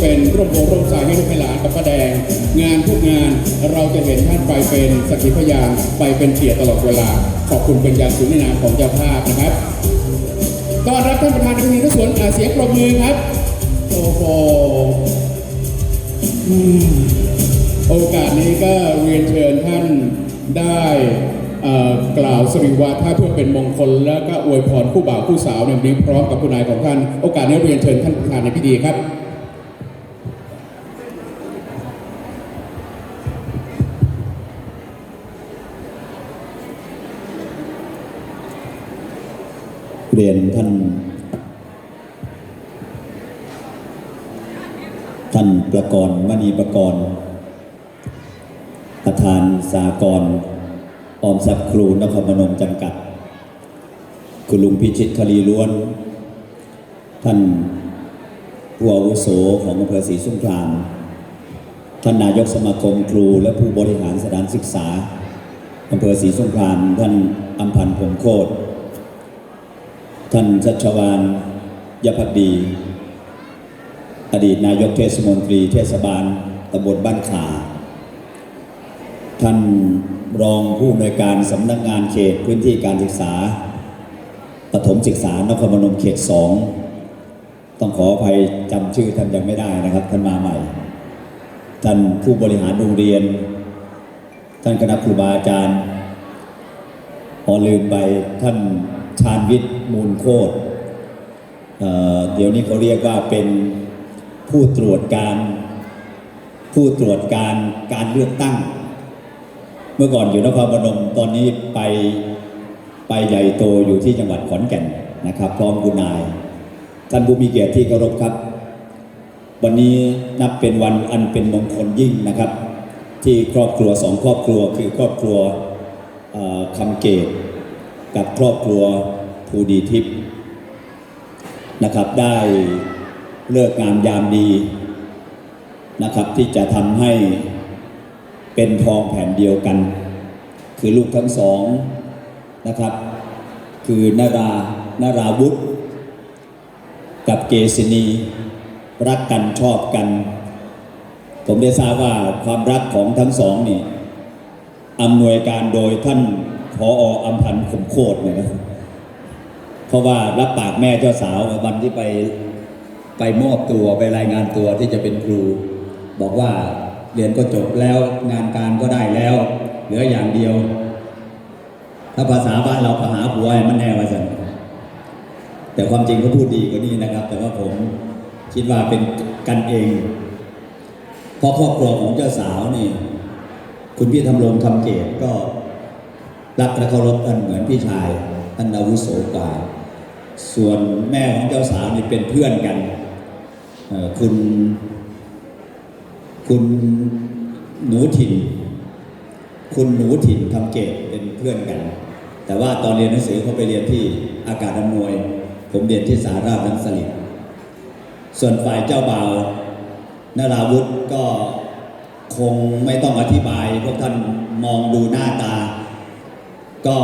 เป็นร่มโพร่มสายให้ลูกหลานกับป้าแดง งานทุกงานเราจะเห็นท่านไปเป็นสักขีพยานไปเป็นเกียรติตลอดเวลา ขอบคุณเป็นอย่างสูงในนามของเจ้าภาพนะครับต้อนรับท่านประธานในพิธีทุกส่วนเสียงปรบมือครับโอ้โหโอกาสนี้ก็เรียนเชิญท่านได้กล่าวสริวาทะเพื่อเป็นมงคล และก็อวยพรผู้บ่าวผู้สาวในวันนี้พร้อมกับคุณนายของท่าน โอกาสนี้เรียนเชิญท่านประธานในพิธีครับ เรียนท่าน ท่านประกรณ์มณีประกรณ์ประธานสากรออมทรัพย์ครูนครพนมจำกัด คุณลุงพิชิตคลีล้วน ท่านผู้อาวุโสของอำเภอศรีสุงคราม ท่านนายกสมาคมครูและผู้บริหารสถานศึกษาอำเภอศรีสงครามท่านอัมพันธ์พงโคตร ท่านชัชวานยพักดี อดีตนายกเทศมนตรีเทศบาลตำบลบ้านขาท่านรองผู้อำนวยการสำนักงานเขตพื้นที่การศึกษาปฐมศึกษานครพนมเขตสองต้องขออภัยจำชื่อท่านยังไม่ได้นะครับท่านมาใหม่ ท่านผู้บริหารโรงเรียน ท่านคณะครูบาอาจารย์พอลืมไปท่านชาญวิทย์ มูลโคตรเดี๋ยวนี้เขาเรียกว่าเป็นผู้ตรวจการ ผู้ตรวจการการเลือกตั้ง เมื่อก่อนอยู่นครพนมตอนนี้ไปไปใหญ่โตอยู่ที่จังหวัดขอนแก่นนะครับ พร้อมคุณนาย ท่านผู้มีเกียรติที่เคารพครับ วันนี้นับเป็นวันอันเป็นมงคลยิ่งนะครับ ที่ครอบครัวสองครอบครัวคือครอบครัวคำเกตกับครอบครัว ภูดีทิพย์นะครับได้เลิกงามยามดีนะครับที่จะทำให้เป็นทองแผ่นเดียวกัน คือลูกทั้งสองนะครับ คือนารานาราวุธ กับเกษณี รักกันชอบกัน ผมได้ทราบว่าความรักของทั้งสองนี่อำนวยการโดยท่านพออัมพันธ์ขมโคตรเนี่ยนะ เพราะว่ารับปากแม่เจ้าสาววันที่ไปไปมอบตัวไปรายงานตัวที่จะเป็นครู บอกว่าเรียนก็จบแล้วงานการก็ได้แล้ว เหลืออย่างเดียว ถ้าภาษาบ้านเราก็หาผัวให้มันแน่ว่าสันแต่ความจริงเขาพูดดีกว่านี้นะครับ แต่ว่าผมคิดว่าเป็นกันเอง เพราะครอบครัวของเจ้าสาวนี่ คุณพี่ทำรงทำเกตก็รักและเคารพกันเหมือนพี่ชายท่านอาวุโสกว่า ส่วนแม่ของเจ้าสาวนี่เป็นเพื่อนกันคุณคุณหนูถิ่น คุณหนูถิ่นทำเกตเป็นเพื่อนกัน แต่ว่าตอนเรียนหนังสือเขาไปเรียนที่อากาศอำนวย ผมเรียนที่สาราชนังสลิดส่วนฝ่ายเจ้าบ่าวนาราวุธก็คงไม่ต้องอธิบาย พวกท่านมองดูหน้าตา ก็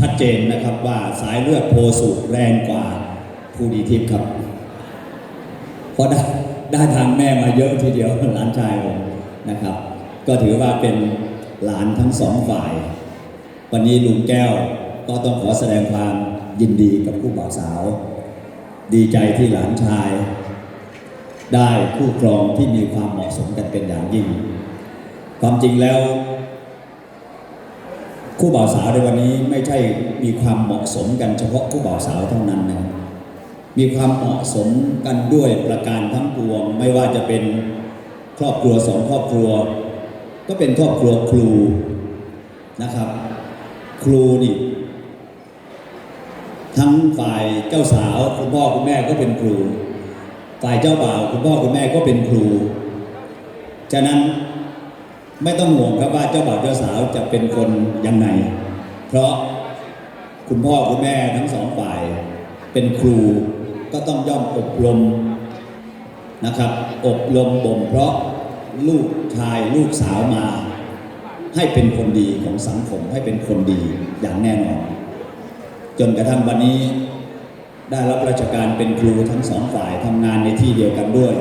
ชัดเจนนะครับว่าสายเลือดโพสุแรงกว่าผู้ดีทิพย์ครับ เพราะได้ได้ทางแม่มาเยอะทีเดียวหลานชายผมนะครับ ก็ถือว่าเป็นหลานทั้งสองฝ่าย วันนี้ลุงแก้วก็ต้องขอแสดงความยินดีกับผู้บ่าวสาว ดีใจที่หลานชาย ได้คู่ครองที่มีความเหมาะสมกันเป็นอย่างยิ่ง ความจริงแล้ว คู่บ่าวสาวในวันนี้ไม่ใช่มีความเหมาะสมกันเฉพาะคู่บ่าวสาวเท่านั้นนะมีความเหมาะสมกันด้วยประการทั้งปวง ไม่ว่าจะเป็นครอบครัวสองครอบครัว ก็เป็นครอบครัวครูนะครับ ครูนี่ทั้งฝ่ายเจ้าสาวคุณพ่อคุณแม่ก็เป็นครู ฝ่ายเจ้าบ่าวคุณพ่อคุณแม่ก็เป็นครู ฉะนั้น ไม่ต้องห่วงครับว่าเจ้าบ่าวเจ้าสาวจะเป็นคนยังไง เพราะคุณพ่อคุณแม่ทั้งสองฝ่าย เป็นครูก็ต้องย่อมอบรมนะครับ อบรมบ่มเพราะลูกชายลูกสาวมา ให้เป็นคนดีของสังคมให้เป็นคนดีอย่างแน่นอน จนกระทั่งวันนี้ได้รับราชการเป็นครูทั้งสองฝ่ายทำงานในที่เดียวกันด้วย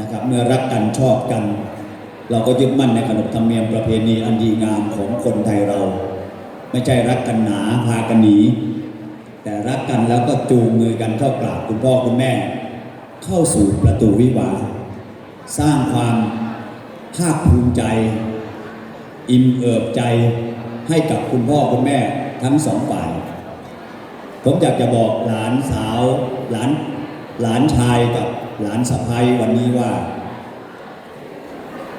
นะครับ เมื่อรักกันชอบกัน เราก็ยึดมั่นในขนบธรรมเนียมประเพณีอันดีงามของคนไทยเรา ไม่ใช่รักกันหนาพากันหนีแต่รักกันแล้วก็จูงมือกันเข้ากราบคุณพ่อคุณแม่ เข้าสู่ประตูวิวาสร้างความภาคภูมิใจ อิ่มเอิบใจให้กับคุณพ่อคุณแม่ทั้งสองฝ่าย ผมอยากจะบอกหลานสาว หลานหลานชายกับหลานสะพ้ยวันนี้ว่า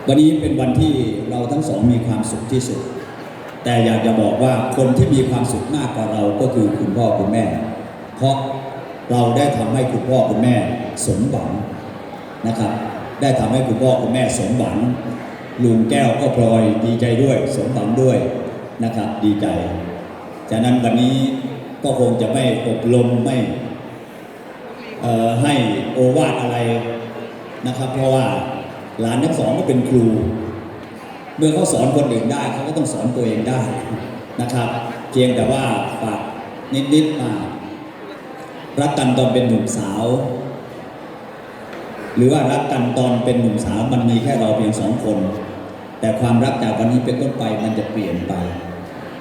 วันนี้เป็นวันที่เราทั้งสองมีความสุขที่สุด แต่อยากจะบอกว่าคนที่มีความสุขมากกว่าเราก็คือคุณพ่อคุณแม่ เพราะเราได้ทำให้คุณพ่อคุณแม่สมหวังนะครับ ได้ทำให้คุณพ่อคุณแม่สมหวังลุงแก้วก็พลอยดีใจด้วย สมหวังด้วยนะครับ ดีใจฉะนั้นวันนี้ก็คงจะไม่อบรมไม่ให้โอวาทอะไรนะครับ เพราะว่า หลานทั้งสองก็เป็นครู เมื่อเขาสอนคนอื่นได้เขาก็ต้องสอนตัวเองได้นะครับ เพียงแต่ว่าฝากนิดๆมารักกันตอนเป็นหนุ่มสาว หรือว่ารักกันตอนเป็นหนุ่มสาวมันมีแค่เราเพียงสองคน แต่ความรักจากวันนี้เป็นต้นไปมันจะเปลี่ยนไป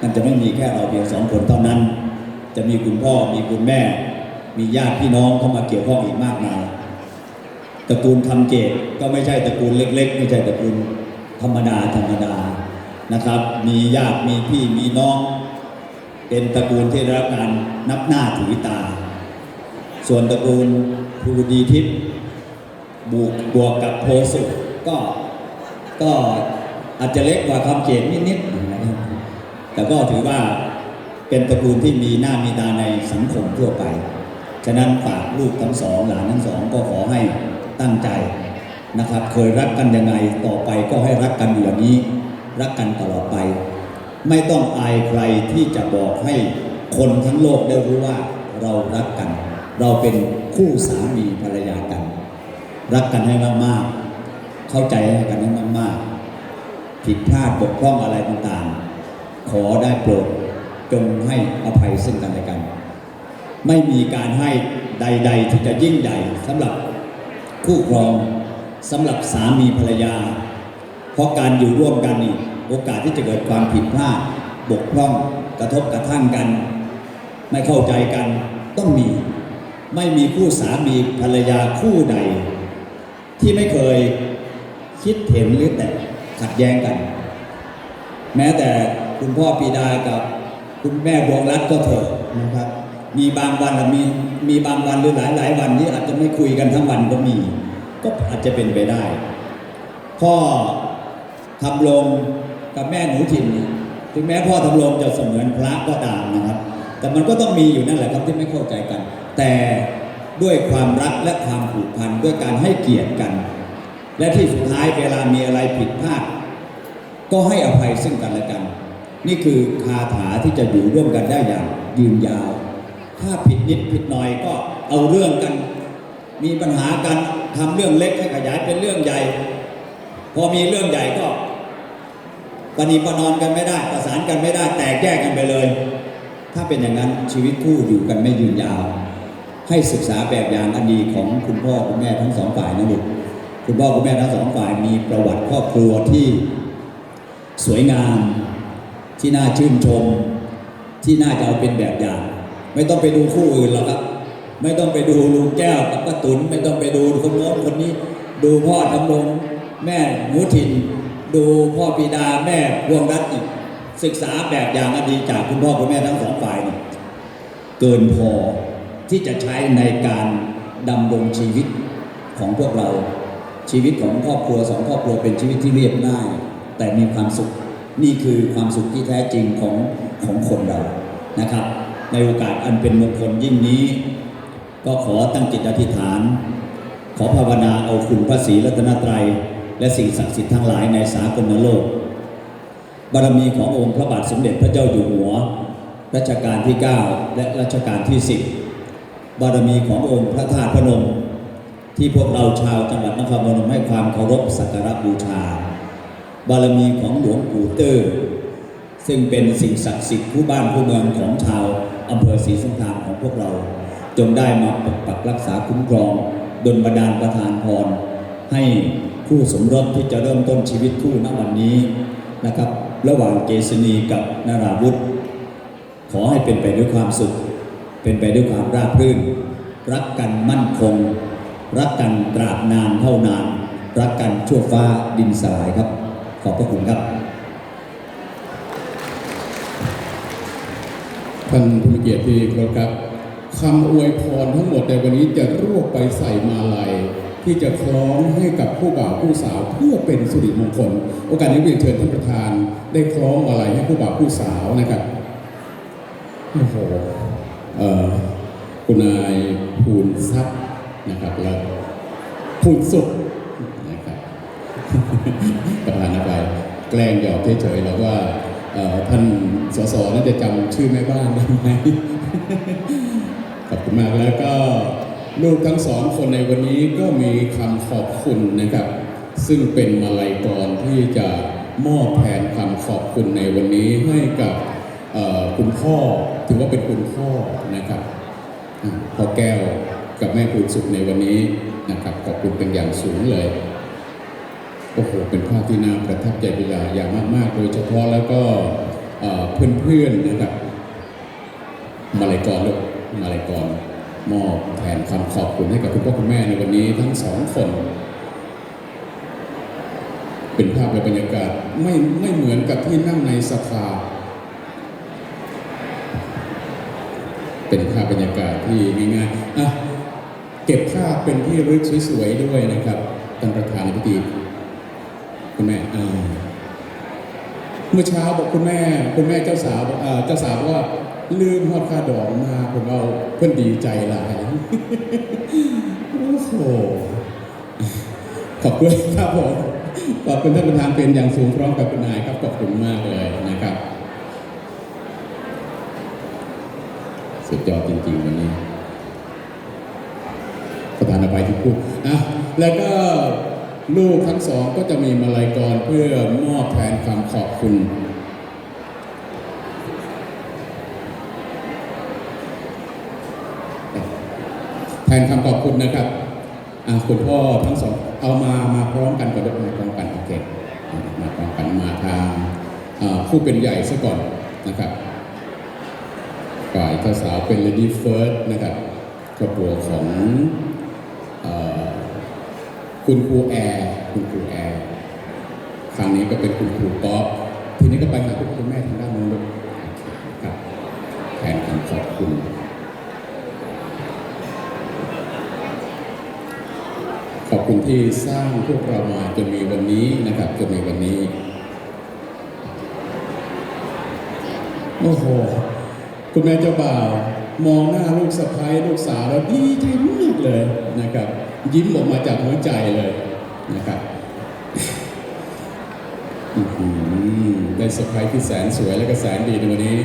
มันจะไม่มีแค่เราเพียงสองคนเท่านั้น จะมีคุณพ่อมีคุณแม่ มีญาติพี่น้องเข้ามาเกี่ยวข้องอีกมากมาย ตระกูลคำเกตก็ไม่ใช่ตระกูลเล็ก ๆ ไม่ใช่ตระกูลธรรมดาธรรมดานะครับ มีญาติมีพี่มีน้อง เป็นตระกูลที่ได้รับการนับหน้าถือตา ส่วนตระกูลภูดีทิพย์บวกบวกกับโพสุก็ก็อาจจะเล็กกว่าคำเกตนิดๆนะครับแต่ก็ถือว่าเป็นตระกูลที่มีหน้ามีตาในสังคมทั่วไป ฉะนั้นฝากลูกทั้งสองหลานทั้งสองก็ขอให้ ตั้งใจนะครับ เคยรักกันยังไงต่อไปก็ให้รักกันอย่างนี้ รักกันตลอดไป ไม่ต้องอายใครที่จะบอกให้คนทั้งโลกได้รู้ว่าเรารักกัน เราเป็นคู่สามีภรรยากัน รักกันให้มากๆ เข้าใจกันให้มากๆ ผิดพลาดบกพร่องอะไรต่างๆ ขอได้โปรดจงให้อภัยซึ่งกันและกัน ไม่มีการให้ใด ๆ ที่จะยิ่งใหญ่สำหรับ คู่ครองสำหรับสามีภรรยา เพราะการอยู่ร่วมกันนี่โอกาสที่จะเกิดความผิดพลาดบกพร่องกระทบกระทั่งกัน ไม่เข้าใจกันต้องมี ไม่มีคู่สามีภรรยาคู่ใด ที่ไม่เคยคิดเห็นหรือแต่ขัดแย้งกัน แม้แต่คุณพ่อปีดากับคุณแม่ดวงรัตน์ก็เถอะนะครับ มีบางวันมีมีบางวันหรือหลายหลายวันที่อาจจะไม่คุยกันทั้งวันก็มี ก็อาจจะเป็นไปได้ พ่อทำลงกับแม่หนูถิ่นถึงแม้พ่อทำลงจะเสมือนพระก็ตามนะครับ แต่มันก็ต้องมีอยู่นั่นแหละครับที่ไม่เข้าใจกัน แต่ด้วยความรักและความผูกพันด้วยการให้เกียรติกัน และที่สุดท้ายเวลามีอะไรผิดพลาด ก็ให้อภัยซึ่งกันและกัน นี่คือคาถาที่จะอยู่ร่วมกันได้อย่างยืนยาว ถ้าผิดนิดผิดหน่อยก็เอาเรื่องกัน มีปัญหากันทำเรื่องเล็กให้ขยายเป็นเรื่องใหญ่ พอมีเรื่องใหญ่ก็ปณีประนอมกันไม่ได้ ประสานกันไม่ได้แตกแยกกันไปเลย ถ้าเป็นอย่างนั้นชีวิตคู่อยู่กันไม่ยืนยาว ให้ศึกษาแบบอย่างอันดีของคุณพ่อคุณแม่ทั้งสองฝ่ายนะลูกคุณพ่อคุณแม่ทั้งสองฝ่ายมีประวัติครอบครัวที่สวยงาม ที่น่าชื่นชม ที่น่าจะเอาเป็นแบบอย่าง ไม่ต้องไปดูคู่อื่นหรอกครับ ไม่ต้องไปดูลุงแก้วกับป้าตุนไม่ต้องไปดูคนโน้นคนนี้ ดูพ่อทำรงแม่หนูถิ่น ดูพ่อปีดาแม่พวงรัตน์อีกศึกษาแบบอย่างอันดีจากคุณพ่อคุณแม่ทั้งสองฝ่ายนี่เกินพอที่จะใช้ในการดำรงชีวิตของพวกเราชีวิตของครอบครัวสองครอบครัวเป็นชีวิตที่เรียบง่าย แต่มีความสุขนี่คือความสุขที่แท้จริงของของคนเรานะครับ ในโอกาสอันเป็นมงคลยิ่งนี้ ก็ขอตั้งจิตอธิษฐาน ขอภาวนาเอาคุณพระศรีรัตนตรัย และสิ่งศักดิ์สิทธิ์ทั้งหลายในสากลโลก บารมีขององค์พระบาทสมเด็จพระเจ้าอยู่หัว รัชกาลที่ 9 และรัชกาลที่ 10 บารมีขององค์พระธาตุพนม ที่พวกเราชาวจังหวัดนครพนมให้ความเคารพสักการะบูชา บารมีของหลวงปู่เตอร์ซึ่งเป็นสิ่งศักดิ์สิทธิ์ผู้บ้านผู้เมืองของชาว อำเภอศรีสงครามของพวกเรา จงได้มาปกปักรักษาคุ้มครองดลบันดาลประทานพร ให้คู่สมรสที่จะเริ่มต้นชีวิตคู่ณวันนี้นะครับ ระหว่างเกษณีกับนาราวุธ ขอให้เป็นไปด้วยความสุข เป็นไปด้วยความราบรื่น รักกันมั่นคง รักกันตราบนานเท่านาน รักกันชั่วฟ้าดินสลายครับ ขอบพระคุณครับท่านผู้ เกียรติที่ครพครับคำอวยพรทั้งหมดในวันนี้จะรวบไปใส่มาลัย ที่จะคล้องให้กับผู้บ่าวผู้สาวเพื่อเป็นสิริมงคล โอกาสนี้เรียนเชิญท่านประธาน ได้คล้องมาลัยให้ผู้บ่าวผู้สาวนะครับโอ้โหเอ่อคุณนายภูนทรัพย์นะครับแล้วภูนสุขนะครับประธานไปแกล้งหยอกเฉยๆแล้วว่า ท่านสสน่าจะจำชื่อแม่บ้านได้ไหมขอบคุณมากแล้วก็ลูกทั้งสองคนในวันนี้ก็มีคำขอบคุณนะครับ ซึ่งเป็นมาลัยกรที่จะมอบแทนคำขอบคุณในวันนี้ให้กับคุณพ่อถือว่าเป็นคุณพ่อนะครับพ่อแก้วกับแม่ปูนสุขในวันนี้นะครับขอบคุณเป็นอย่างสูงเลย โอ้โหเป็นภาพที่น่าประทับใจเป็นอย่างอย่างมาก ๆ โดยเฉพาะแล้วก็เพื่อนๆนะครับมาลายกรลูกมาลายกรมอบแทนคำขอบคุณให้กับคุณพ่อคุณแม่ในวันนี้ทั้งสองคน เป็นภาพและบรรยากาศไม่ไม่เหมือนกับที่นั่งในสภา เป็นภาพบรรยากาศที่ง่ายๆอะเก็บภาพเป็นที่ระลึกสวยๆด้วยนะครับท่านประธานในพิธี คุณแม่อ่าเมื่อเช้าบอกคุณแม่ คุณแม่เจ้าสาวเจ้าสาวบอกว่าลืมฮอดค่าดอกมาผมเอาเพื่อนดีใจหลายโอ้โหขอบคุณครับผมขอบคุณท่านประธานเป็นอย่างสูงพร้อมกับคุณนายครับขอบคุณมากเลยนะครับ สุดยอดจริงๆวันนี้ประธานอภัยที่พูดอะแล้วก็ ลูกทั้งสองก็จะมีมาลัยกรเพื่อมอบแทนคำขอบคุณแทนคำขอบคุณนะครับอะคุณพ่อทั้งสองเอามามาพร้อมกันก่อนด้วยมาพร้อมกันโอเคมาพร้อมกันมาทางผู้เป็นใหญ่ซะก่อนนะครับฝ่ายเจ้าสาวเป็น lady first นะครับครอบครัวของ คุณครูแอร์คุณครูแอร์ครั้งนี้ก็เป็นคุณครูป๊อปทีนี้ก็ไปหาคุณครูแม่ทางด้านโน้นด้วยโอเคครับแทนคำขอบคุณขอบคุณที่สร้างพวกเรามาจนมีวันนี้นะครับจนมีวันนี้โอ้โหคุณแม่เจ้าบ่าว มองหน้าลูกสะพ้ายลูกสาวแล้วดีใจมากเลยนะครับ ยิ้มออกมาจากหัวใจเลยนะครับอือหือได้สะพ้ายที่แสนสวยและก็แสนดีในวันนี้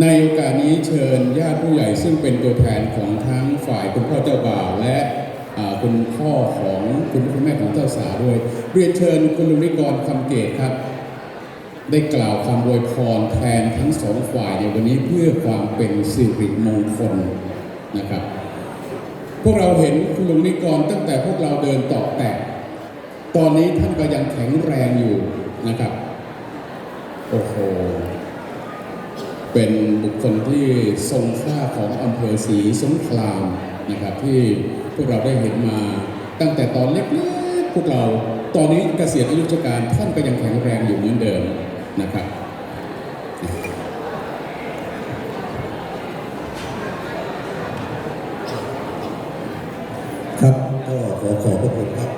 ในโอกาสนี้เชิญญาติผู้ใหญ่ซึ่งเป็นตัวแทนของทั้งฝ่ายคุณพ่อเจ้าบ่าวและคุณพ่อของคุณคุณแม่ของเจ้าสาวด้วย เรียนเชิญคุณลุงนิกรคำเกตครับ ได้กล่าวคำอวยพรแทนทั้งสองฝ่ายในวันนี้เพื่อความเป็นสิริมงคลนะครับ พวกเราเห็นคุณลุงนิกรตั้งแต่พวกเราเดินต่อแตะตอนนี้ท่านก็ยังแข็งแรงอยู่นะครับ โอ้โห เป็นบุคคลที่ทรงค่าของอำเภอศรีสงครามนะครับที่พวกเราได้เห็นมาตั้งแต่ตอนเล็กๆพวกเราตอนนี้เกษียณอายุราชการท่านก็ยังแข็งแรงอยู่เหมือนเดิม นะครับครับก็ขอขอบพระคุณครับ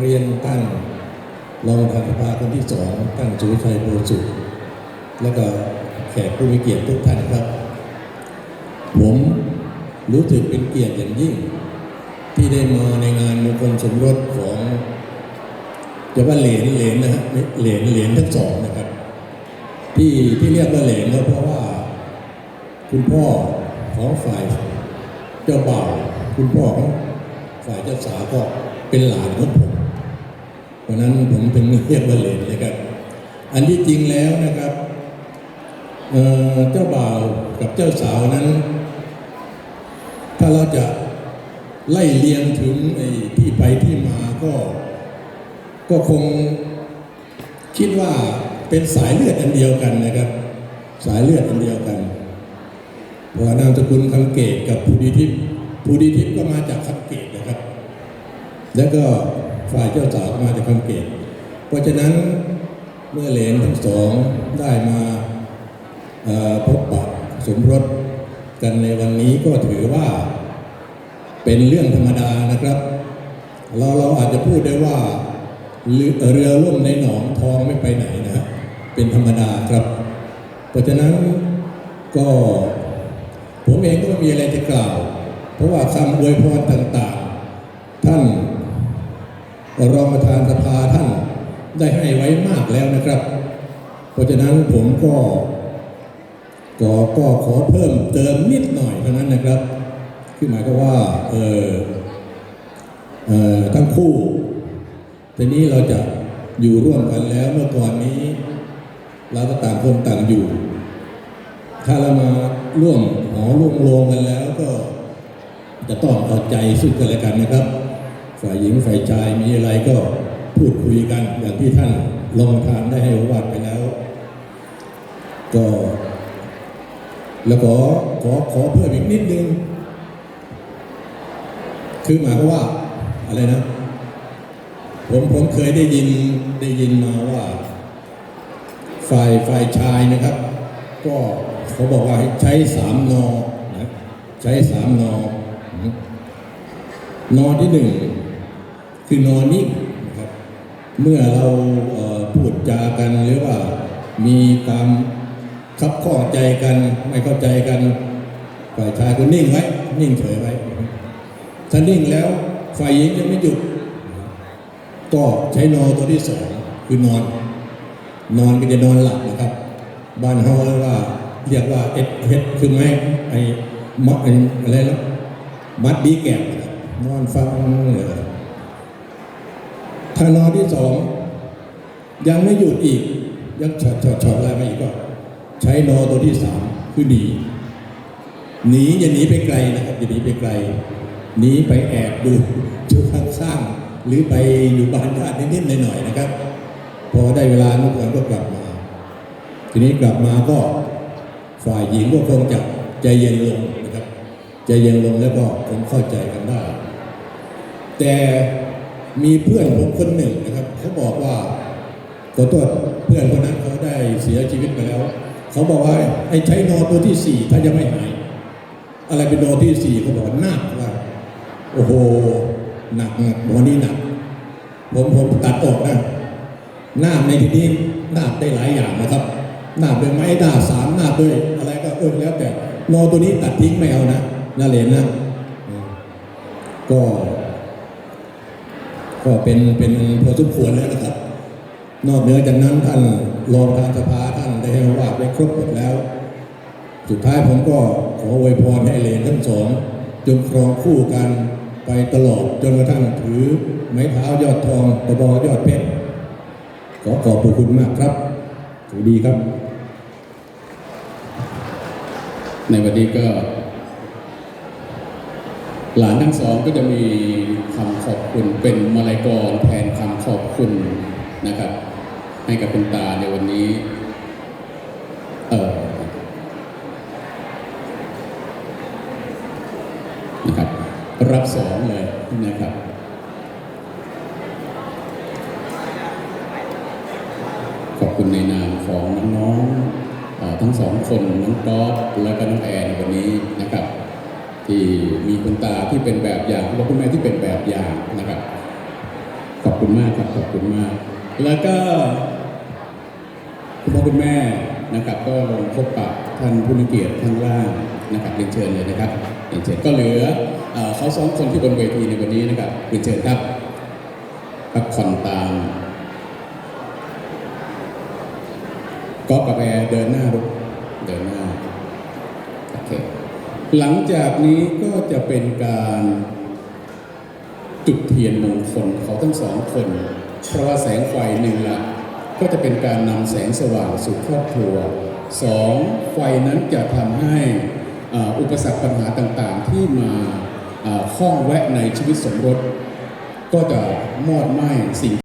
เรียนท่านรองประธานสภาคนที่สองท่านสุวิชัยโพสุแล้วก็แขกผู้มีเกียรติทุกท่านครับ ผมรู้สึกเป็นเกียรติอย่างยิ่ง ที่ได้มาในงานมงคลสมรสของ จะว่าเหลนเหลนนะฮะไม่เหลนเหลนทั้งสองนะครับ ที่ที่เรียกว่าเหลนก็เพราะว่า คุณพ่อของฝ่ายเจ้าบ่าวคุณพ่อของฝ่ายเจ้าสาวก็เป็นหลานของผม เพราะนั้นผมถึงเรียกว่าเหลนนะครับ อันที่จริงแล้วนะครับเจ้าบ่าวกับเจ้าสาวนั้น ถ้าเราจะไล่เลียงถึงไอ้ ก็คงคิดว่าเป็นสายเลือดอันเดียวกันนะครับ สายเลือดอันเดียวกันเพราะว่านามสกุลคำเกตกับภูดิทิพย์ภูดิทิพย์ก็มาจากคำเกตนะครับ แล้วก็ฝ่ายเจ้าสาวก็มาจากคำเกต เพราะฉะนั้นเมื่อเหลนทั้งสองได้มาพบปะสมรสกันในวันนี้ก็ถือว่าเป็นเรื่องธรรมดานะครับ เราเราอาจจะพูดได้ว่า เรือล่มในหนองทองไม่ไปไหนนะเป็นธรรมดาครับ เพราะฉะนั้นก็ผมเองก็ม่มีอะไรจะกล่าว เพราะว่าคำอวยพรต่างๆ ท่านรองประธานสภาท่านได้ให้ไว้มากแล้วนะครับ เพราะฉะนั้นผมก็ก็ก็ขอเพิ่มเติมนิดหน่อยเท่านั้นนะครับ คือหมายก็ว่าเออเออทั้งคู่ ทีนี้เราจะอยู่ร่วมกันแล้วเมื่อก่อนนี้ เราก็ต่างคนต่างอยู่ ถ้าเรามาร่วมหอร่วมโรงกันแล้วก็จะต้องเอาใจซึ่งกันและกันนะครับ ฝ่ายหญิงฝ่ายชายมีอะไรก็พูดคุยกันอย่างที่ท่านรองประธานได้ให้วาทไปแล้ว ก็ แล้วขอขอขอเพิ่มอีกนิดนึง คือหมายความว่าอะไรนะ ผมผมเคยได้ยินได้ยินมาว่า ฝ่ายฝ่ายชายนะครับ ก็เขาบอกว่าใช้สามนอนะใช้สามนอนอที่หนึ่งคือนอนิ่งครับ เมื่อเราเพูดจากันหรือว่ามีความคับข้อใจกันไม่เข้าใจกัน ฝ่ายชายก็นิ่งไว้นิ่งเฉยไว้ถ้านิ่งแล้วฝ่ายหญิงยังไม่หยุด ก็ใช้นอตัวที่สองคือนอน นอนก็จะนอนหลับนะครับ บ้านเฮาเรียกว่าเรียกว่าเอ็ดเฮ็ดคือไม้ไอ้มัดไอ้อะไรนะมัดดีแกบนะนอนฟังเลยถ้านอนที่สองยังไม่หยุดอีก ยังช็อตช็อตช็อตอะไรมาอีกก็ ใช้นอตัวที่สามคือหนีหนีอย่าหนีไปไกลนะครับอย่าหนีไปไกลหนีไปแอบดูดูข้างข้าง หรือไปอยู่บ้านญาตินิดๆหน่อยๆนะครับ พอได้เวลาทุกคนก็กลับมา ทีนี้กลับมาก็ฝ่ายหญิงก็คงจะใจเย็นลงนะครับใจเย็นลงแล้วก็คงเข้าใจกันได้ แต่มีเพื่อนผมคนหนึ่งนะครับเขาบอกว่าขอโทษเพื่อนคนนั้นเขาได้เสียชีวิตไปแล้ว เขาบอกว่าไอ้ใช้นอตัวที่สี่ถ้ายังไม่หาย อะไรเป็นนอที่สี่เขาบอกว่าหนักว่าโอ้โห หนักหนักวันนี้หนัก ผมผมตัดออกนะหน้าในที่นี้หน้าได้หลายอย่างนะครับหน้าด้วยไม้หน้าสามหน้าด้วยอะไรก็เออแล้วแต่นอตัวนี้ตัดทิ้งไม่เอานะน่าเหรนนะ ก็ ก็เป็นเป็นพอสมควรแล้วนะครับ นอกเหนือจากนั้นท่านรองประธานสภาท่านได้ให้โอวาไว้ครบหมดแล้ว สุดท้ายผมก็ขออวยพรให้เหลนทั้งสองจงครองคู่กัน ไปตลอดจนกระทั่งถือไม้เท้ายอดทองตะบอยอดเพชรขอขอบพระคุณมากครับสวัสดีครับ ในวันนี้ก็ หลานทั้งสองก็จะมีคำขอบคุณเป็นมาลายกรแทนคำขอบคุณนะครับ ให้กับคุณตาในวันนี้ เออนะครับ รับสองเลยนะครับขอบคุณในนามของน้องๆทั้งสองคนน้องก๊อฟและก็น้องแอนวันนี้นะครับ ที่มีคุณตาที่เป็นแบบอย่างคุณพ่อคุณแม่ที่เป็นแบบอย่างนะครับ ขอบคุณมากครับขอบคุณมาก แล้วก็คุณพ่อคุณแม่นะครับ ก็ลงพบปะ ท่านผู้มีเกียรติข้างล่างนะครับเรียนเชิญเลยนะครับเรียนเชิญก็เหลือเขาสองคนที่บนเวทีในวันนี้นะครับเรียนเชิญครับพักผ่อนตามก็กับแอร์เดินหน้าลูกเดินหน้าโอเคหลังจากนี้ก็จะเป็นการจุดเทียนมงคลเขาทั้งสองคนเพราะว่าแสงไฟหนึ่งละก็จะเป็นการนำแสงสว่างสู่ครอบครัว สองไฟนั้นจะทำให้อุปสรรคปัญหาต่างๆ ที่มาอ่าข้องแวะในชีวิตสมรส ก็จะมอดไหม้สิ่ง